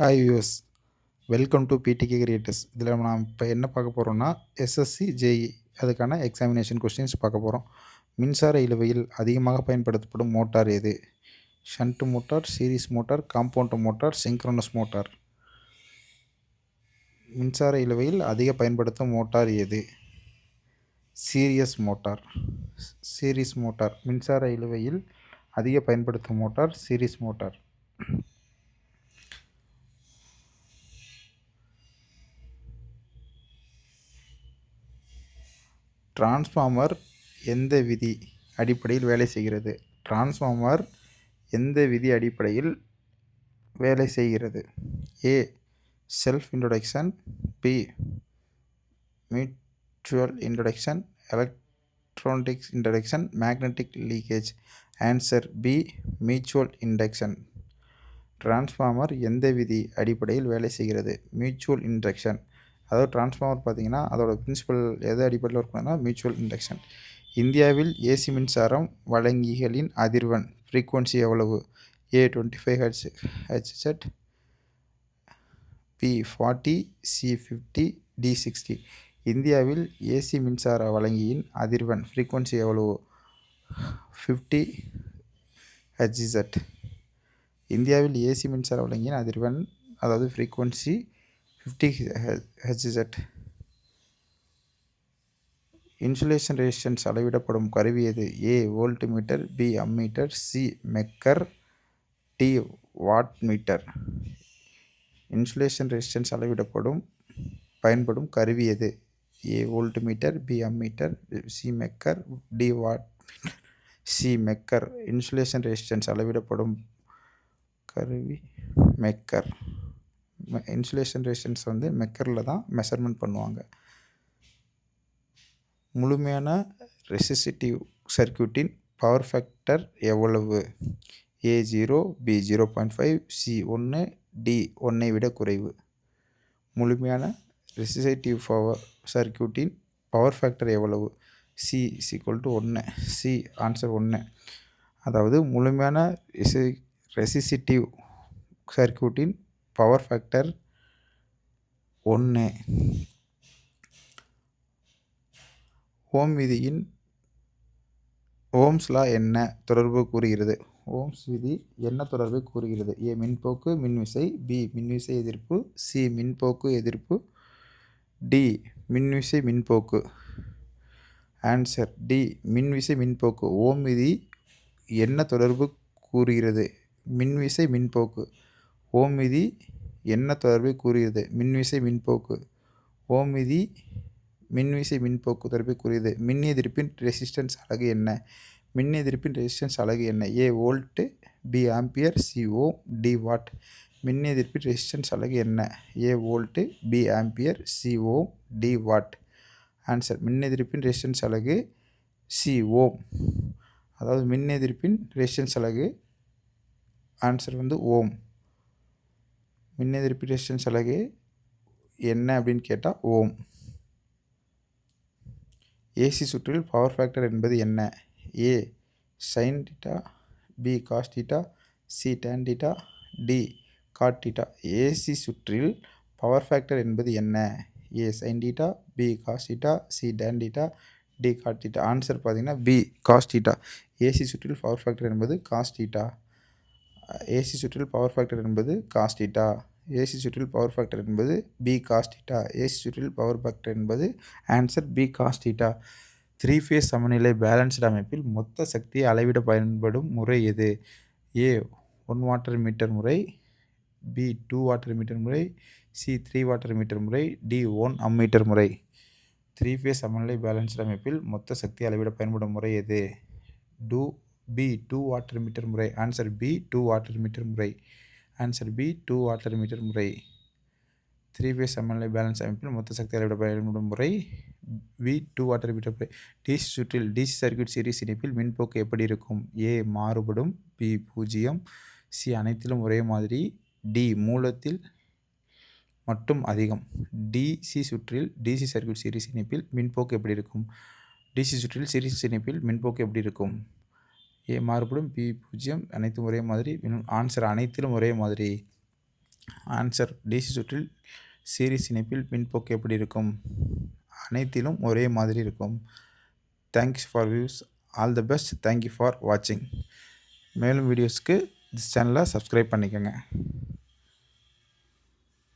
Hi US welcome to PDK creators இதில் நாம் இப்போ என்ன பார்க்க போகிறோம்னா எஸ்எஸ்சி ஜேஇ அதுக்கான எக்ஸாமினேஷன் கொஸ்டின்ஸ் பார்க்க போகிறோம் மின்சார இழுவையில் அதிகமாக பயன்படுத்தப்படும் மோட்டார் எது? Shunt motor series motor compound motor synchronous motor மின்சார இழுவையில் அதிக பயன்படுத்தும் மோட்டார் எது? சீரியஸ் மோட்டார் சீரிஸ் மோட்டார் மின்சார இழுவையில் அதிக பயன்படுத்தும் மோட்டார் சீரிஸ் மோட்டார் டிரான்ஸ்ஃபார்மர் எந்த விதி அடிப்படையில் வேலை செய்கிறது? டிரான்ஸ்ஃபார்மர் எந்த விதி அடிப்படையில் வேலை செய்கிறது? A. Self introduction. B. Mutual introduction. Electronics introduction. Magnetic leakage. Answer B. Mutual induction transformer எந்த விதி அடிப்படையில் வேலை செய்கிறது? மியூச்சுவல் இன்ட்ரக்ஷன் அதாவது டிரான்ஸ்ஃபார்மர் பார்த்திங்கன்னா அதோட பிரின்சிபல் எது அடிப்படையில் ஒர்க் பண்ணுன்னா மியூச்சுவல் இண்டக்ஷன் இந்தியாவில் ஏசி மின்சாரம் வழங்கிகளின் அதிர்வெண் ஃப்ரீக்குவன்சி எவ்வளவு? A twenty five H HZ B forty C fifty D sixty இந்தியாவில் ஏசி மின்சார வழங்கியின் அதிர்வெண் ஃப்ரீக்குவன்சி எவ்வளவு? ஃபிஃப்டி ஹெச்இசட் இந்தியாவில் ஏசி மின்சார வழங்கியின் அதிர்வெண் அதாவது frequency fifty HZ insulation resistance அளவிடப்படும் கருவி எது? A volt meter B ammeter C megger D watt meter insulation resistance அளவிடப்படும் பயன்படும் கருவி எது? A volt meter B ammeter C megger D watt C megger insulation resistance அளவிடப்படும் கருவி மெக்கர் இன்சுலேஷன் ரெசிஸ்டன்ஸ் வந்து மெக்கரில் தான் மெஷர்மெண்ட் பண்ணுவாங்க. முழுமையான ரெசிசிட்டிவ் சர்க்கியூட்டின் பவர் ஃபேக்டர் எவ்வளவு? A zero B zero point five C ஒன்று டி ஒன்றை விட குறைவு. முழுமையான ரெசிசிட்டிவ் பவர் சர்க்கியூட்டின் பவர் ஃபேக்டர் எவ்வளவு? சி ஈக்குவல் டு ஒன்று சி ஆன்சர் ஒன்று அதாவது முழுமையான ரெசி ரெசிசிட்டிவ் சர்க்கியூட்டின் பவர் ஃபேக்டர் ஒன்று. ஓம் விதியின் ஓம்ஸ் லா என்ன தொடர்பு கூறுகிறது? ஓம்ஸ் விதி என்ன தொடர்பு கூறுகிறது? ஏ மின்போக்கு மின்விசை பி மின்விசை எதிர்ப்பு. சி மின்போக்கு எதிர்ப்பு. டி மின்விசை மின்போக்கு. ஆன்சர் டி மின்விசை மின்போக்கு. ஓம் விதி என்ன தொடர்பு கூறுகிறது? மின்விசை மின்போக்கு. ஓம் விதி என்ன தொடர்பை கூறியது மின்விசை மின்போக்கு. ஓம் விதி மின்விசை மின்போக்கு தொடர்பை கூறியது மின் எதிர்ப்பின் ரெசிஸ்டன்ஸ் அலகு என்ன? மின் எதிர்ப்பின் ரெசிஸ்டன்ஸ் அலகு என்ன? A volt B ampere C ohm D watt. மின் எதிர்ப்பின் ரெசிஸ்டன்ஸ் அலகு என்ன? A volt B ampere C ohm D watt. Answer. மின் எதிர்ப்பின் ரெசிஸ்டன்ஸ் அலகு சி ஓம் அதாவது மின் எதிர்ப்பின் ரெசிஸ்டன்ஸ் அலகு ஆன்சர் வந்து ஓம். மின்னெதிர்ப்பு ரெசிஸ்டன்ஸ் அலகு என்ன அப்படின்னு கேட்டால் ஓம். ஏசி சுற்றில் பவர் ஃபேக்டர் என்பது என்ன? A sine theta B cos theta C tan theta D cot theta AC சுற்றில் பவர் ஃபேக்டர் என்பது என்ன? A sine theta B cos theta C tan theta D cot theta answer பார்த்தீங்கன்னா B cos theta AC சுற்றில் power factor என்பது cos theta AC சுற்றில் power factor என்பது cos theta AC சுற்றில் power factor என்பது B cos theta AC சுற்றில் power factor என்பது answer B cos theta three phase சமநிலை பேலன்ஸ்டு அமைப்பில் மொத்த சக்தியை அளவிட பயன்படும் முறை எது? ஏ ஒன் வாட்டர் மீட்டர் முறை பி டூ வாட்டர் மீட்டர் முறை சி த்ரீ வாட்டர் மீட்டர் முறை டி ஒன் அம்மீட்டர் முறை. த்ரீ ஃபேஸ் சமநிலை பேலன்ஸ்டு அமைப்பில் மொத்த சக்தி அளவிட பயன்படும் முறை எது? Two B two watt meter முறை answer B two watt meter முறை. Answer B two watt meter முறை. த்ரீ பேஸ் சமநிலை பேலன்ஸ் அமைப்பில் மொத்த சக்தி அளவிட பயன்படும் முறை வி டூ வாட்டர் மீட்டர் முறை. டிசி சுற்றில் டிசி சர்க்கியூட் சீரிஸ் இணைப்பில் மின்போக்கு எப்படி இருக்கும்? ஏ மாறுபடும். பி பூஜ்ஜியம். சி அனைத்திலும் ஒரே மாதிரி. டி மூலத்தில் மட்டும் அதிகம். டிசி சுற்றில் டிசி சர்க்கியூட் சீரிஸ் இணைப்பில் மின்போக்கு எப்படி இருக்கும்? டிசி சுற்றில் சீரிஸ் இணைப்பில் மின்போக்கு எப்படி இருக்கும்? ஏ மாறுபடும் பி பூஜ்ஜியம் அனைத்தும் ஒரே மாதிரி ஆன்சர் அனைத்திலும் ஒரே மாதிரி. ஆன்சர் டிசி சுற்றில் சீரிஸ் இணைப்பில் பின்போக்கு எப்படி இருக்கும்? அனைத்திலும் ஒரே மாதிரி இருக்கும். Thanks for views all the best thank you for வாட்சிங் மேலும் வீடியோஸ்க்கு திஸ் சேனலை சப்ஸ்கிரைப் பண்ணிக்கோங்க.